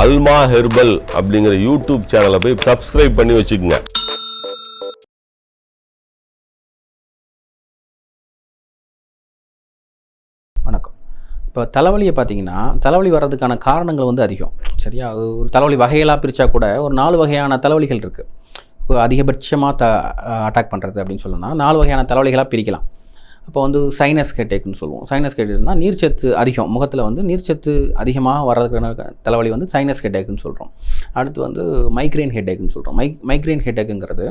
அல்மா herbal அப்படிங்கிற YouTube சேனலை போய் சப்ஸ்கிரைப் பண்ணி வச்சுக்கோங்க. வணக்கம். இப்போ தலைவலியை பார்த்தீங்கன்னா தலைவலி வர்றதுக்கான காரணங்கள் வந்து அதிகம். சரியா? அது ஒரு தலைவலி வகைகளாக பிரித்தா கூட ஒரு நாலு வகையான தலைவலிகள் இருக்குது அதிகபட்சமாக த அட்டாக் பண்ணுறது அப்படின்னு சொல்லணும்னா நாலு வகையான தலைவலிகளாக பிரிக்கலாம். அப்போ வந்து சைனஸ் ஹெட்டேக்னு சொல்லுவோம். சைனஸ் ஹெட்டேக்னா நீர்ச்சத்து அதிகம். முகத்தில் வந்து நீர்ச்சத்து அதிகமாக வர்றதுக்கான தலைவலி வந்து சைனஸ் ஹெட்டேக்குன்னு சொல்கிறோம் அடுத்து வந்து மைக்ரைன் ஹெட்டேக்குன்னு சொல்கிறோம் மை மைக்ரைன் ஹெட்டேக்குங்கிறது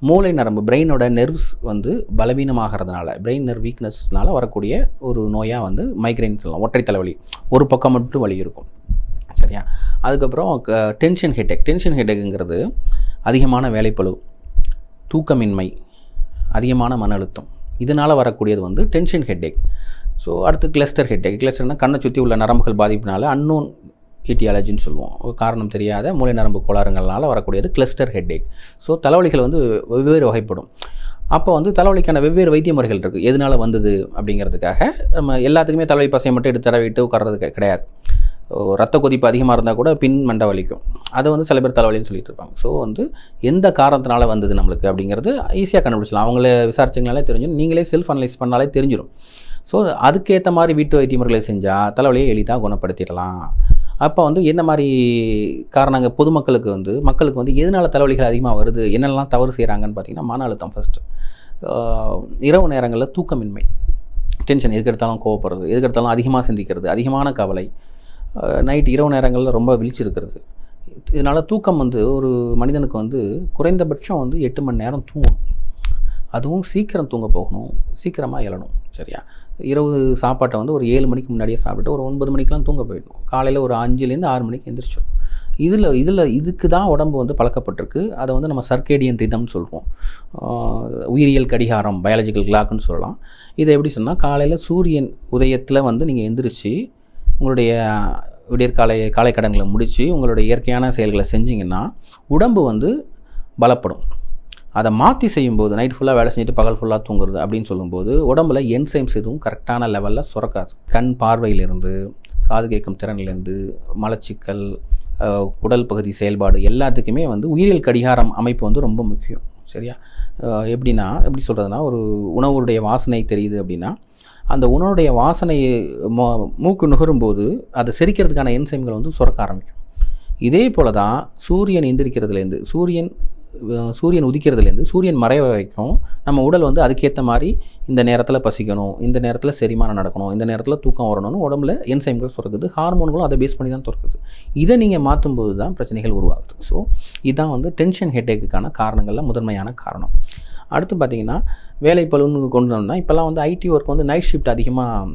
மூளை நரம்பு பிரெயினோட நெர்வ்ஸ் வந்து பலவீனமாகறதுனால பிரெயின் நெர்வ் வீக்னஸ்னால் வரக்கூடிய ஒரு நோயாக வந்து மைக்ரைன் சொல்லலாம். ஒற்றை தலைவலி. ஒரு பக்கம் மட்டும் வலி இருக்கும். சரியா? அதுக்கப்புறம் டென்ஷன் ஹெட்டேக் டென்ஷன் ஹெட்டேக்குங்கிறது அதிகமான வேலைப்பளு தூக்கமின்மை அதிகமான மன அழுத்தம். இதனால் வரக்கூடியது வந்து டென்ஷன் ஹெட்டேக் ஸோ அடுத்து கிளஸ்டர் ஹெட்டேக் கிளஸ்டர்னால் கண்ணை சுற்றி உள்ள நரம்புகள் பாதிப்பினால் அன்னோன் ஈட்டியாலஜின்னு சொல்லுவோம். காரணம் தெரியாத மூளை நரம்பு கோளாறுங்களால் வரக்கூடியது கிளஸ்டர் ஹெட்டேக் ஸோ தலைவலிகள் வந்து வெவ்வேறு வகைப்படும். அப்போ வந்து தலைவலிக்கான வெவ்வேறு வைத்திய முறைகள் இருக்குது எதனால் வந்தது அப்படிங்கிறதுக்காக நம்ம எல்லாத்துக்குமே தலைவலி பசையை மட்டும் எடுத்து தடவிட்டு உட்கார்றது கிடையாது. ரத்த கொதிப்பு அதிகமாக இருந்தால் கூட பின் மண்டை வலிக்கும். அதை வந்து சில பேர் தலைவலின்னு சொல்லிட்டு இருப்பாங்க. ஸோ வந்து எந்த காரணத்தினால வந்தது நம்மளுக்கு அப்படிங்கிறது ஈஸியாக கண்டுபிடிச்சலாம் அவங்கள விசாரிச்சிங்கனாலே தெரிஞ்சிடும். நீங்களே செல்ஃப் அனலைஸ் பண்ணாலே தெரிஞ்சிடும். ஸோ அதுக்கேற்ற மாதிரி வீட்டு வைத்திய முறைகளை செஞ்சால் தலைவலியை எளிதாக குணப்படுத்திடலாம். அப்போ வந்து என்ன மாதிரி காரணங்க? பொதுமக்களுக்கு வந்து மக்களுக்கு வந்து எதனால் தலைவலிகள் அதிகமாக வருது? என்னெல்லாம் தவறு செய்கிறாங்கன்னு பார்த்தீங்கன்னா மன அழுத்தம் ஃபஸ்ட்டு இரவு நேரங்களில் தூக்கமின்மை. டென்ஷன் எதுக்கெடுத்தாலும் கோவப்படுறது எதுக்கெடுத்தாலும் அதிகமாக சிந்திக்கிறது அதிகமான கவலை. நைட் இரவு நேரங்களில் ரொம்ப விழிச்சிருக்கிறது. இதனால் தூக்கம் வந்து ஒரு மனிதனுக்கு வந்து குறைந்தபட்சம் வந்து எட்டு மணி நேரம் தூங்கணும். அதுவும் சீக்கிரம் தூங்க போகணும். சீக்கிரமாக எழணும். சரியா? இரவு சாப்பாட்டை வந்து ஒரு ஏழு மணிக்கு முன்னாடியே சாப்பிட்டு ஒரு ஒன்பது மணிக்கெலாம் தூங்க போயிடணும். காலையில் ஒரு அஞ்சுலேருந்து ஆறு மணிக்கு எந்திரிச்சிடும் இதில் இதில் இதுக்கு தான் உடம்பு வந்து பழக்கப்பட்டிருக்கு. அதை வந்து நம்ம சர்க்கேடியன் ரிதம்னு சொல்லுவோம் உயிரியல் கடிகாரம் பயாலஜிக்கல் கிளாக்குன்னு சொல்லலாம். இதை எப்படி சொன்னால் காலையில் சூரியன் உதயத்தில் வந்து நீங்கள் எந்திரிச்சு உங்களுடைய விடியற்காலை காலை கடன்களை முடித்து உங்களுடைய இயற்கையான செயல்களை செஞ்சிங்கன்னா உடம்பு வந்து பலப்படும். அதை மாற்றி செய்யும்போது நைட் ஃபுல்லாக வேலை செஞ்சுட்டு பகல் ஃபுல்லாக தூங்குறது அப்படின்னு சொல்லும்போது உடம்புல என்சைம்ஸ் எதுவும் கரெக்டான லெவலில் சுரக்காது. கண் பார்வையிலிருந்து காது கேட்கும் திறன்லேருந்து மலச்சிக்கல் குடல் பகுதி செயல்பாடு எல்லாத்துக்குமே வந்து உயிரியல் கடிகாரம் அமைப்பு வந்து ரொம்ப முக்கியம். சரியா? எப்படின்னா எப்படி சொல்கிறதுனா ஒரு உணவுடைய வாசனை தெரியுது அப்படின்னா அந்த உணவுடைய வாசனையை மோ- மூக்கு நுகரும்போது அதை செரிக்கிறதுக்கான என்சைம்கள் வந்து சுரக்க ஆரம்பிக்கும். இதே போல தான் சூரியன் எந்திரிக்கிறதுலேருந்து சூரியன் சூரியன் உதிக்கிறதுலேருந்து சூரியன் மறைய வரைக்கும் நம்ம உடல் வந்து அதுக்கேற்ற மாதிரி இந்த நேரத்தில் பசிக்கணும் இந்த நேரத்தில் செரிமானம் நடக்கணும் இந்த நேரத்தில் தூக்கம் வரணும்னு உடம்புல என்சைம்கள் சுரக்குது ஹார்மோன்களும் அதை பேஸ் பண்ணி தான் சுரக்குது இதை நீங்கள் மாற்றும்போது தான் பிரச்சனைகள் உருவாகுது. ஸோ இதுதான் வந்து டென்ஷன் ஹெட்டேக்குக்கான காரணங்களில் முதன்மையான காரணம். அடுத்து பார்த்தீங்கன்னா வேலை பளுன்னு கொண்டு வந்தோம்னா இப்போல்லாம் வந்து ஐடி ஒர்க் வந்து நைட் ஷிஃப்ட் அதிகமாக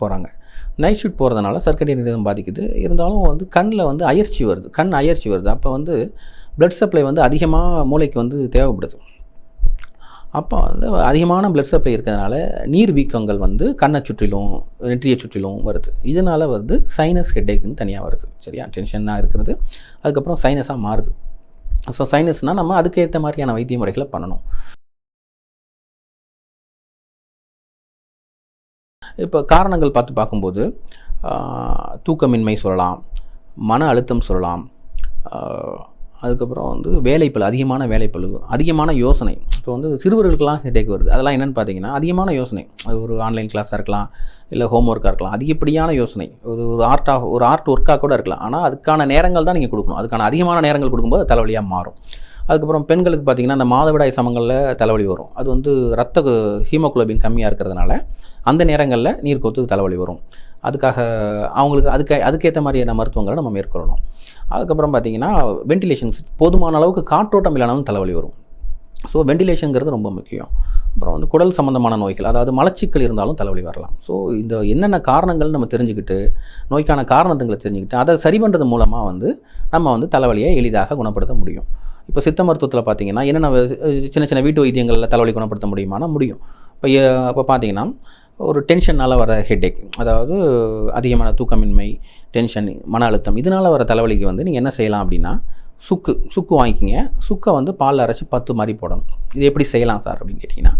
போகிறாங்க நைட் ஷிஃப்ட் போகிறதுனால சர்க்கரை நிறுவனம் பாதிக்குது. இருந்தாலும் வந்து கண்ணில் வந்து அயற்சி வருது. கண் அயற்சி வருது. அப்போ வந்து பிளட் சப்ளை வந்து அதிகமாக மூளைக்கு வந்து தேவைப்படுது. அப்போ வந்து அதிகமான பிளட் சப்ளை இருக்கிறதுனால நீர் வீக்கங்கள் வந்து கண்ணை சுற்றிலும் நெற்றியை சுற்றிலும் வருது. இதனால் வந்து சைனஸ் ஹெட்டேக்குன்னு தனியாக வருது. சரியா? டென்ஷனாக இருக்கிறது. அதுக்கப்புறம் சைனஸாக மாறுது. ஸோ சைனஸ்னால் நம்ம அதுக்கேற்ற மாதிரியான வைத்திய முறைகளை பண்ணணும். இப்போ காரணங்கள் பார்த்து பார்க்கும்போது தூக்கமின்மை சொல்லலாம் மன அழுத்தம் சொல்லலாம் அதுக்கப்புறம் வந்து வேலைப்பழு அதிகமான வேலைப்பளு அதிகமான யோசனை. இப்போ வந்து சிறுவர்களுக்கெல்லாம் ஹெட்டேக் வருது. அதெல்லாம் என்னென்னு பார்த்தீங்கன்னா அதிகமான யோசனை. அது ஒரு ஆன்லைன் கிளாஸாக இருக்கலாம் இல்லை ஹோம் ஒர்க்காக இருக்கலாம். அதிகப்படியான யோசனை. ஒரு ஒரு ஆர்ட்டாக ஒரு ஆர்ட் ஒர்க்காக கூட இருக்கலாம். ஆனால் அதுக்கான நேரங்கள் தான் நீங்கள் கொடுக்கணும். அதுக்கான அதிகமான நேரங்கள் கொடுக்கும்போது தலைவலியாக மாறும். அதுக்கப்புறம் பெண்களுக்கு பார்த்தீங்கன்னா அந்த மாதவிடாய் சமங்களில் தலைவலி வரும். அது வந்து ரத்த ஹீமோகுளோபின் கம்மியாக இருக்கிறதுனால அந்த நேரங்களில் நீர் கொத்து தலைவலி வரும். அதுக்காக அவங்களுக்கு அதுக்கு அதுக்கேற்ற மாதிரியான மருத்துவங்களை நம்ம மேற்கொள்ளணும். அதுக்கப்புறம் பார்த்தீங்கன்னா வென்டிலேஷன்ஸ் போதுமான அளவுக்கு காற்றோட்டம் இல்லைனாலும் தலைவலி வரும். ஸோ வென்டிலேஷனுங்கிறது ரொம்ப முக்கியம். அப்புறம் வந்து குடல் சம்மந்தமான நோய்கள் அதாவது மலச்சிக்கல் இருந்தாலும் தலைவலி வரலாம். ஸோ இந்த என்னென்ன காரணங்கள் நம்ம தெரிஞ்சுக்கிட்டு நோய்க்கான காரணத்துங்களை தெரிஞ்சுக்கிட்டு அதை சரி பண்ணுறது மூலமாக வந்து நம்ம வந்து தலைவலியை எளிதாக குணப்படுத்த முடியும். இப்போ சித்த மருத்துவத்தில் பார்த்தீங்கன்னா என்னென்ன சின்ன சின்ன வீட்டு வைத்தியங்களில் தலைவலி குணப்படுத்த முடியுமானா முடியும். இப்போ இப்போ பார்த்தீங்கன்னா ஒரு டென்ஷனால் வர ஹெட்டேக் அதாவது அதிகமான தூக்கமின்மை டென்ஷன் மன அழுத்தம் இதனால் வர தலைவலிக்கு வந்து நீங்கள் என்ன செய்யலாம் அப்படின்னா சுக்கு சுக்கு வாங்கிக்கிங்க. சுக்கை வந்து பாலில் அரைச்சி பத்து மாதிரி போடணும். இது எப்படி செய்யலாம் சார் அப்படின்னு கேட்டிங்கன்னா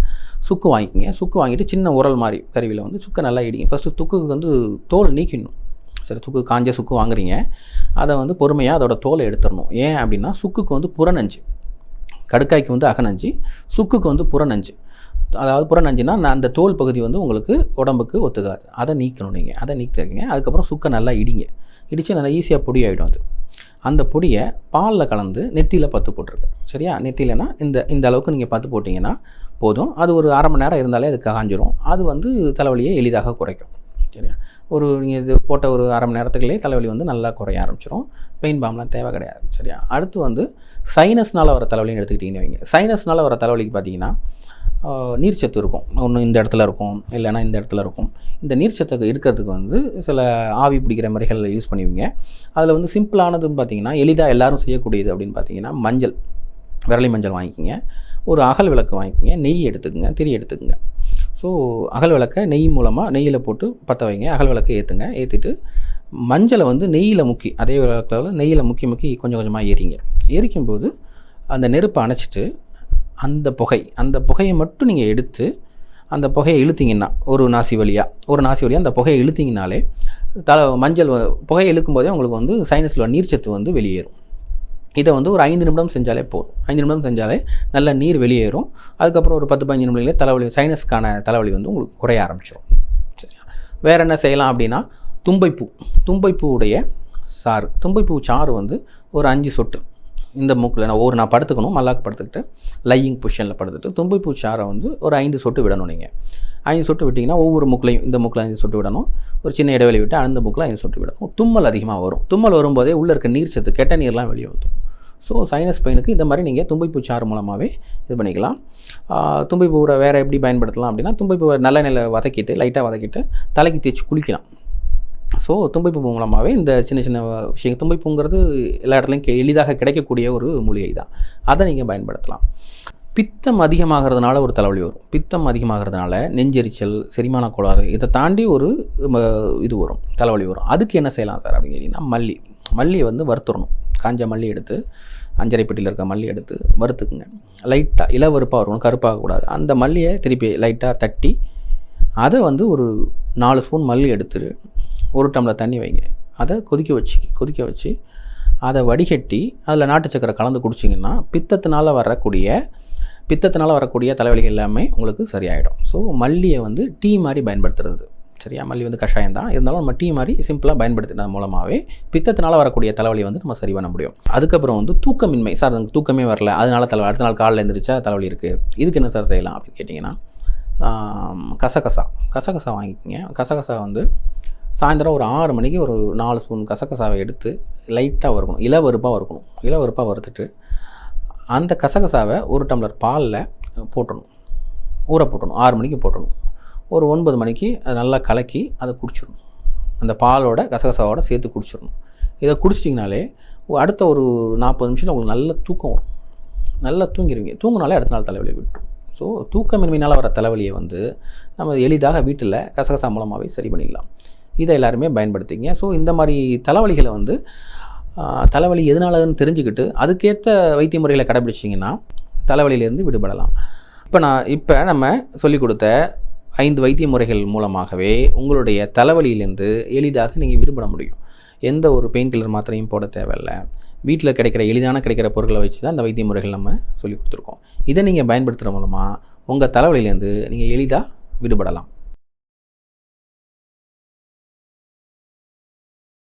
சுக்கு வாங்கிக்கிங்க. சுக்கு வாங்கிட்டு சின்ன உரல் மாதிரி கருவியில் வந்து சுக்கை நல்லா இடிக்கும் ஃபஸ்ட்டு துக்குக்கு வந்து தோல் நீக்கிடணும். சரி சுக்கு காஞ்ச சுக்கு வாங்குறீங்க. அதை வந்து பொறுமையாக அதோட தோலை எடுத்துடணும். ஏன் அப்படின்னா சுக்குக்கு வந்து புறநஞ்சு. கடுக்காய்க்கு வந்து அகநஞ்சு சுக்குக்கு வந்து புறநஞ்சு. அதாவது புறநஞ்சுன்னா நான் அந்த தோல் பகுதி வந்து உங்களுக்கு உடம்புக்கு ஒத்துக்காது. அதை நீக்கணும் நீங்கள் அதை நீக்கிங்க அதுக்கப்புறம் சுக்கை நல்லா இடிங்க. இடித்து நல்லா ஈஸியாக பொடி ஆகிடும் அது. அந்த பொடியை பாலில் கலந்து நெத்தியில் பத்து போட்டிருக்கு. சரியா? நெத்தியிலனா இந்த இந்த அளவுக்கு நீங்கள் பத்து போட்டிங்கன்னா போதும். அது ஒரு அரை மணி நேரம் இருந்தாலே அது காஞ்சிரும். அது வந்து தலைவலியை எளிதாக குறைக்கும். சரியா ஒரு நீங்கள் இது போட்ட ஒரு அரை மணி நேரத்துக்குள்ளே தலைவலி வந்து நல்லா குறைய ஆரம்பிச்சிடும் பெயின் பாம்லாம் தேவை கிடையாது. சரியா? அடுத்து வந்து சைனஸ்னால் வர தலைவலின்னு எடுத்துக்கிட்டிங்கன்னு வைங்க. சைனஸ்னால் வர தலைவலிக்கு பார்த்தீங்கன்னா நீர்ச்சத்து இருக்கும். ஒன்று இந்த இடத்துல இருக்கும் இல்லைன்னா இந்த இடத்துல இருக்கும். இந்த நீர்ச்சத்து இருக்கிறதுக்கு வந்து சில ஆவி பிடிக்கிற முறைகள் யூஸ் பண்ணுவீங்க. அதில் வந்து சிம்பிளானதுன்னு பார்த்தீங்கன்னா எளிதாக எல்லாரும் செய்யக்கூடியது அப்படின்னு பார்த்தீங்கன்னா மஞ்சள் விரலி மஞ்சள் வாங்கிக்கிங்க. ஒரு அகல் விளக்கு வாங்கிக்கிங்க. நெய் எடுத்துக்கோங்க திரி எடுத்துக்கோங்க. ஸோ அகல் விளக்கை நெய் மூலமாக நெய்யில் போட்டு பற்ற வைங்க. அகல் விளக்கை ஏற்றுங்க ஏற்றிட்டு மஞ்சளை வந்து நெய்யில் முக்கி அதே விளக்கில் நெய்யில் முக்கி முக்கி கொஞ்சம் கொஞ்சமாக ஏறிங்க. எரிக்கும்போது அந்த நெருப்பை அணைச்சிட்டு அந்த புகை அந்த புகையை மட்டும் நீங்கள் எடுத்து அந்த புகையை இழுத்தீங்கன்னா ஒரு நாசி வழியாக ஒரு நாசி வழியாக அந்த புகையை இழுத்தீங்கனாலே தலை மஞ்சள் வ- புகையை இழுக்கும் போதே உங்களுக்கு வந்து சைனஸில் நீர்ச்சத்து வந்து வெளியேறும். இதை வந்து ஒரு ஐந்து நிமிடம் செஞ்சாலே போதும். ஐந்து நிமிடம் செஞ்சாலே நல்ல நீர் வெளியேறும். அதுக்கப்புறம் ஒரு பத்து பதினஞ்சு நிமிடங்களே தலைவலி சைனஸ்க்கான தலைவலி வந்து உங்களுக்கு குறைய ஆரம்பிச்சிடும் சரியா? வேறு என்ன செய்யலாம் அப்படின்னா தும்பைப்பூ தும்பைப்பூவுடைய சாறு. தும்பைப்பூ சாறு வந்து ஒரு அஞ்சு சொட்டு. இந்த மூக்கில் நான் ஒரு நான் படுத்துக்கணும் மல்லாக்கு படுத்துக்கிட்டு லையிங் பொசிஷனில் படுத்துட்டு தும்பைப்பூ சாறை வந்து ஒரு ஐந்து சொட்டு விடணும் நீங்கள் ஐந்து சொட்டு விட்டிங்கன்னா ஒவ்வொரு மூக்கிலையும் இந்த மூக்கில் ஐந்து சொட்டு விடணும். ஒரு சின்ன இடைவெளி விட்டு அந்த மூக்கில் ஐந்து சொட்டு விடணும். தும்மல் அதிகமாக வரும். தும்மல் வரும்போதே உள்ளே இருக்க நீர் சத்து கெட்ட நீர்லாம் வெளியே வந்துடும் ஸோ சைனஸ் பெயினுக்கு இந்த மாதிரி நீங்கள் தும்பைப்பூ சாறு மூலமாகவே இது பண்ணிக்கலாம். ஆஹ் தும்பைப்பூவை வேறு எப்படி பயன்படுத்தலாம் அப்படின்னா தும்பைப்பூவை நல்ல நிலை வதக்கிட்டு லைட்டாக வதக்கிட்டு தலைக்கு தேய்ச்சி குளிக்கலாம். ஸோ தும்பைப்பூ மூலமாகவே இந்த சின்ன சின்ன விஷயம் தும்பைப்பூங்கிறது எல்லா இடத்துலையும் எளிதாக கிடைக்கக்கூடிய ஒரு மூலிகை தான். அதை நீங்கள் பயன்படுத்தலாம். பித்தம் அதிகமாகிறதுனால ஒரு தலைவலி வரும். பித்தம் அதிகமாகிறதுனால நெஞ்செரிச்சல் செரிமான கோளாறு இதை தாண்டி ஒரு இது வரும் தலைவலி வரும். அதுக்கு என்ன செய்யலாம் சார் அப்படின்னு கேட்டிங்கன்னா மல்லி. மல்லியை வந்து வறுத்துடணும் காஞ்ச மல்லி எடுத்து அஞ்சரை பெட்டியில் இருக்க மல்லி எடுத்து வறுத்துக்குங்க. லைட்டாக இளவறுப்பாக இருக்கணும் கருப்பாகக்கூடாது. அந்த மல்லியை திருப்பி லைட்டாக தட்டி அதை வந்து ஒரு நாலு ஸ்பூன் மல்லி எடுத்துரு. ஒரு டம்ளர் தண்ணி வைங்க. அதை கொதிக்க வச்சு கொதிக்க வச்சு அதை வடிகட்டி அதில் நாட்டு சக்கரை கலந்து குடிச்சிங்கன்னா பித்தத்தினால் வரக்கூடிய பித்தத்தினால் வரக்கூடிய தலைவலிகள் எல்லாமே உங்களுக்கு சரியாயிடும். ஸோ மல்லியை வந்து டீ மாதிரி பயன்படுத்துறது. சரியா? மல்லி வந்து கஷாயம் தான் இருந்தாலும் நம்ம டீ மாதிரி சிம்பிளாக பயன்படுத்தினது மூலமாகவே பித்தத்தினால் வரக்கூடிய தலைவலியை வந்து நம்ம சரி பண்ண முடியும். அதுக்கப்புறம் வந்து தூக்கமின்மை. சார் எனக்கு தூக்கமே வரல. அதனால தலை அடுத்த நாள் காலையில் எழுந்திரிச்சா தலைவலி இருக்குது இதுக்கு என்ன சார் செய்யலாம் அப்படின்னு கேட்டிங்கன்னா கசகசா. கசகசா வாங்கிக்கோங்க. கசகசா வந்து சாயந்தரம் ஒரு ஆறு மணிக்கு ஒரு நாலு ஸ்பூன் கசகசாவை எடுத்து லைட்டாக வறுக்கணும். இளவருப்பாக வறுக்கணும். இளவருப்பாக வறுத்துட்டு அந்த கசகசாவை ஒரு டம்ளர் பாலில் போட்டுடணும் ஊற போட்டணும் ஆறு மணிக்கு போட்டணும் ஒரு ஒன்பது மணிக்கு அதை நல்லா கலக்கி அதை குடிச்சிடணும். அந்த பாலோட கசகசாவோட சேர்த்து குடிச்சிடணும். இதை குடிச்சிட்டிங்கனாலே அடுத்த ஒரு நாற்பது நிமிஷத்தில் உங்களுக்கு நல்ல தூக்கம் வரும். நல்லா தூங்கிடுவீங்க தூங்கினாலே அடுத்த நாள் தலைவலி விட்டுரும். ஸோ தூக்கமின்மையினால் வர தலைவலியை வந்து நம்ம எளிதாக வீட்டில் கசகசா மூலமாகவே சரி பண்ணிடலாம். இதை எல்லாருமே பயன்படுத்திங்க. ஸோ இந்த மாதிரி தலைவலிகளை வந்து தலைவலி எதனாலன்னு தெரிஞ்சுக்கிட்டு அதுக்கேற்ற வைத்திய முறைகளை கடைபிடிச்சிங்கன்னா தலைவலியிலேருந்து விடுபடலாம். இப்போ நான் இப்போ நம்ம சொல்லிக் கொடுத்த ஐந்து வைத்திய முறைகள் மூலமாகவே உங்களுடைய தலைவலியிலேருந்து எளிதாக நீங்கள் விடுபட முடியும். எந்த ஒரு பெயின் கில்லர் மாத்திரையும் போட தேவையில்லை. வீட்டில் கிடைக்கிற எளிதான கிடைக்கிற பொருட்களை வச்சு தான் இந்த வைத்திய முறைகள் நம்ம சொல்லி கொடுத்துருக்கோம். இதை நீங்கள் பயன்படுத்துகிற மூலமாக உங்கள் தலைவலியிலேருந்து நீங்கள் எளிதாக விடுபடலாம்.